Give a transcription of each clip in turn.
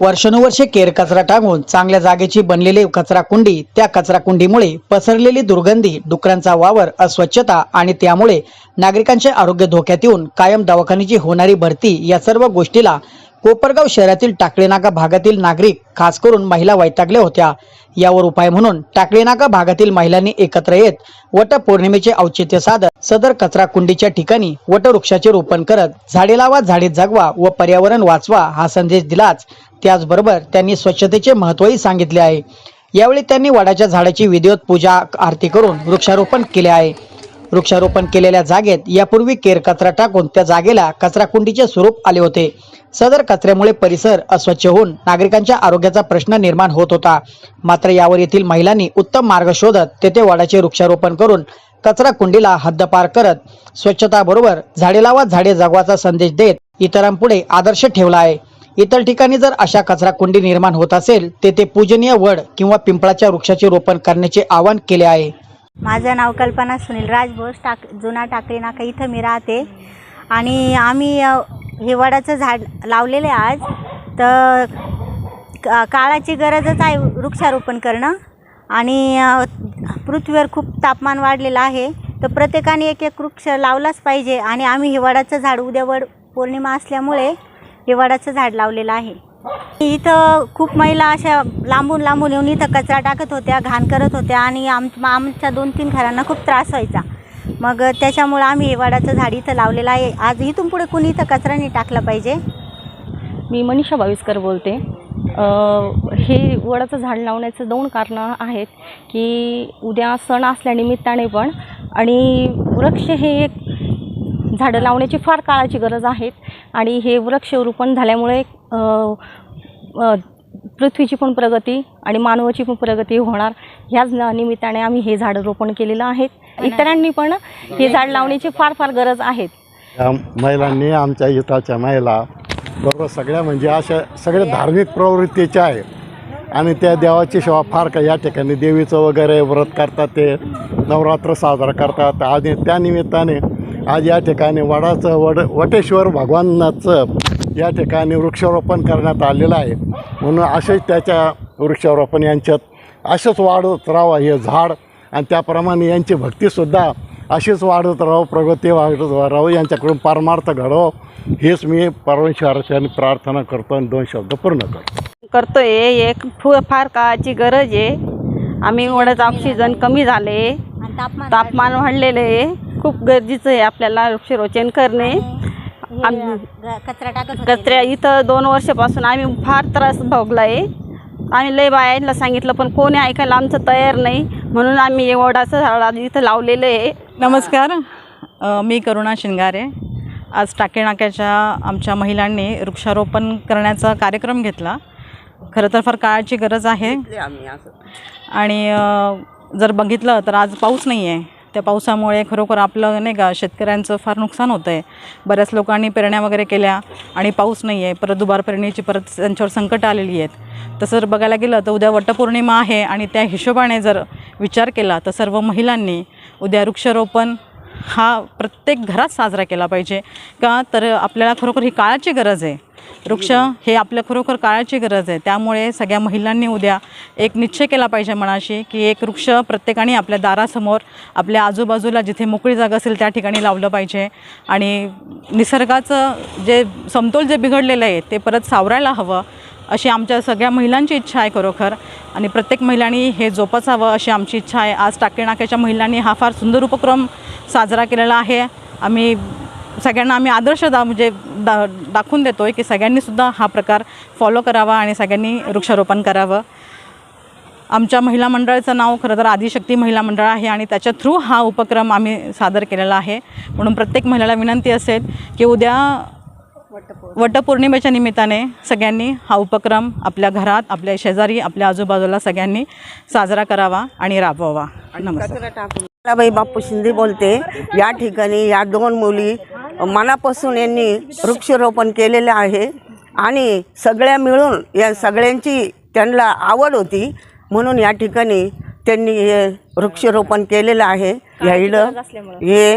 वर्षानुवर्षे केर कचरा टाकून चांगल्या जागेची बनलेली कचरा कुंडी त्या कचरा कुंडीमुळे पसरलेली दुर्गंधी डुकरांचा वावर अस्वच्छता आणि त्यामुळे नागरिकांचे आरोग्य धोक्यात येऊन कायम दवाखान्याची होणारी भरती या सर्व गोष्टीला कोपरगाव शहरातील टाकळीनाका भागातील नागरिक खास करून महिला वैतागल्या होत्या. यावर उपाय म्हणून टाकळीनाका भागातील महिलांनी एकत्र येत वट पौर्णिमेचे औचित्य साधत सदर कचरा कुंडीच्या ठिकाणी वटवृक्षाचे रोपण करत झाडे लावा झाडे जगवा व पर्यावरण वाचवा हा संदेश दिलाच. त्याचबरोबर त्यांनी स्वच्छतेचे महत्वही सांगितले आहे. यावेळी त्यांनी वडाच्या झाडाची विधिवत पूजा आरती करून वृक्षारोपण केले आहे. वृक्षारोपण केलेल्या जागेत यापूर्वी केर कचरा टाकून त्या जागेला कचरा कुंडीचे स्वरूप आले होते. सदर कचऱ्यामुळे परिसर अस्वच्छ होऊन नागरिकांच्या आरोग्याचा प्रश्न निर्माण होत होता. मात्र यावर येथील महिलांनी उत्तम मार्ग शोधत तेथे वडाचे वृक्षारोपण करून कचरा कुंडीला हद्दपार करत स्वच्छताबरोबर झाडे लावा झाडे जगवाचा संदेश देत इतरांपुढे आदर्श ठेवला आहे. इतर ठिकाणी जर अशा कचरा कुंडी निर्माण होत असेल तेथे पूजनीय वड किंवा पिंपळाच्या वृक्षाचे रोपण करण्याचे आवाहन केले आहे. माझं नाव कल्पना सुनील राजभोस टाक जुना टाकळी नाका इथं मी राहते. आणि आम्ही हिवाळ्याचं हे वडाचं झाड लावलेलं आहे आज. तर का- काळाची गरजच आहे वृक्षारोपण करणं. आणि पृथ्वीवर खूप तापमान वाढलेलं आहे. तर प्रत्येकाने एक एक वृक्ष लावलाच पाहिजे. आणि आम्ही हिवाळ्याचं झाड उद्या वड पौर्णिमा असल्यामुळे हिवाळ्याचं झाड लावलेलं आहे. इथं खूप महिला अशा लांबून लांबून येऊन इथं कचरा टाकत होत्या घाण करत होत्या आणि आम आमच्या दोन तीन घरांना खूप त्रास व्हायचा. मग त्याच्यामुळं आम्ही हे वडाचं झाड इथं लावलेलं आहे. आज इथून पुढे कुणी इथं कचरा नाही टाकला पाहिजे? मी मनीषा बावीसकर बोलते. हे वडाचं झाड लावण्याचं दोन कारणं आहेत की उद्या सण असल्यानिमित्ताने पण आणि वृक्ष हे एक झाडं लावण्याची फार काळाची गरज आहेत आणि हे वृक्षरोपण झाल्यामुळे पृथ्वीची पण प्रगती आणि मानवाची पण प्रगती होणार. ह्याच न- निमित्ताने आम्ही हे झाडं रोपण केलेलं आहे इतरांनी पण हे झाड लावण्याची फार फार गरज आहेत महिलांनी आमच्या हिताच्या महिला बरोबर सगळ्या म्हणजे अशा सगळ्या धार्मिक प्रवृत्तीच्या आहे आणि त्या देवाची सेवा फार काही या ठिकाणी देवीचं वगैरे व्रत करतात ते नवरात्र साजरा करतात. आणि त्या निमित्ताने आज या ठिकाणी वडाचं वड वटेश्वर भगवानाचं या ठिकाणी वृक्षारोपण करण्यात आलेलं आहे. म्हणून असेच त्याच्या वृक्षारोपण यांच्यात असंच वाढत राहावं हे झाड आणि त्याप्रमाणे यांची भक्तीसुद्धा अशीच वाढत राहो प्रगती वाढत राहो यांच्याकडून परमार्थ घडव हेच मी परमेश्वराच्या प्रार्थना करतो आणि दोन शब्द पूर्ण करतो. करतोय. एक फु फार काळाची गरज आहे. आम्ही एवढंच ऑक्सिजन कमी झाले. आणि तापमान तापमान वाढलेलं आहे. खूप गरजेचं आहे आपल्याला वृक्षरोचन करणे. कचरा टाकत. कचऱ्या इथं दोन वर्षापासून आम्ही फार त्रास भोगला आहे आम्ही लय बायांना सांगितलं पण कोणी ऐकायला आमचं तयार नाही. म्हणून आम्ही वडाचं झाड आज इथं लावलेलं आहे. नमस्कार. मी करुणा शिंगारे. आज टाकेनाक्याच्या आमच्या महिलांनी वृक्षारोपण करण्याचा कार्यक्रम घेतला. खरं तर फार काळाची गरज आहे. आणि जर बघितलं तर आज पाऊस नाही आहे त्या पावसामुळे खरोखर आपलं नाही का शेतकऱ्यांचं फार नुकसान होतं आहे बऱ्याच लोकांनी पेरण्या वगैरे केल्या आणि पाऊस नाही आहे परत दुबार पेरणीची परत त्यांच्यावर संकटं आलेली आहेत. तसं जर बघायला गेलं तर उद्या वटपौर्णिमा आहे आणि त्या हिशोबाने जर विचार केला तर सर्व महिलांनी उद्या वृक्षारोपण हा प्रत्येक घरात साजरा केला पाहिजे. का तर आपल्याला खरोखर ही काळाची गरज आहे. वृक्ष हे आपल्या खरोखर काळाची गरज आहे. त्यामुळे सगळ्या महिलांनी उद्या एक निश्चय केला पाहिजे मनाशी की एक वृक्ष प्रत्येकाने आपल्या दारासमोर आपल्या आजूबाजूला जिथे मोकळी जागा असेल त्या ठिकाणी लावलं पाहिजे. आणि निसर्गाचं जे समतोल जे बिघडलेलं आहे ते परत सावरायला हवं. अशी आमच्या सगळ्या महिलांची इच्छा आहे खरोखर. आणि प्रत्येक महिलांनी हे जोपासावं अशी आमची इच्छा आहे. आज टाकळीनाक्याच्या महिलांनी हा फार सुंदर उपक्रम साजरा केलेला आहे. आम्ही सगळ्यांना आम्ही आदर्श दा म्हणजे दा दाखवून देतो आहे की सगळ्यांनीसुद्धा हा प्रकार फॉलो करावा आणि सगळ्यांनी वृक्षारोपण करावं. आमच्या महिला मंडळाचं नाव खरं तर आदिशक्ती महिला मंडळ आहे आणि त्याच्या थ्रू हा उपक्रम आम्ही सादर केलेला आहे. म्हणून प्रत्येक महिलेला विनंती असेल की उद्या वटपौर्णिमेच्या निमित्ताने सगळ्यांनी हा उपक्रम आपल्या घरात आपल्या शेजारी आपल्या आजूबाजूला सगळ्यांनी साजरा करावा आणि राबवावा. नमस्कार. बाई बापू शिंदे बोलते या ठिकाणी या दोन मुली मनापासून यांनी वृक्षारोपण केलेलं आहे आणि सगळ्या मिळून या सगळ्यांची त्यांना आवड होती म्हणून या ठिकाणी त्यांनी हे वृक्षारोपण केलेलं आहे. या इथं हे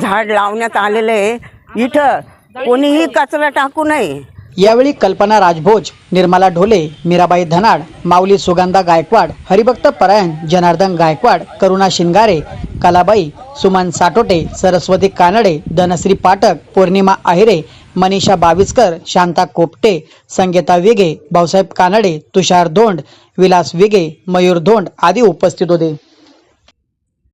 झाड लावण्यात आलेलं आहे. इथं कोणीही कचरा टाकू नये. यावेळी कल्पना राजभोज निर्मला ढोले मीराबाई धनाड माऊली सुगंधा गायकवाड हरिभक्त परायण जनार्दन गायकवाड करुणा शिंगारे कलाबाई सुमन साटोटे सरस्वती कानडे धनश्री पाठक पौर्णिमा आहिरे मनीषा बाविस्कर शांता कोपटे संगीता विगे भाऊसाहेब कानडे तुषार धोंड विलास विगे मयूर धोंड आदी उपस्थित होते.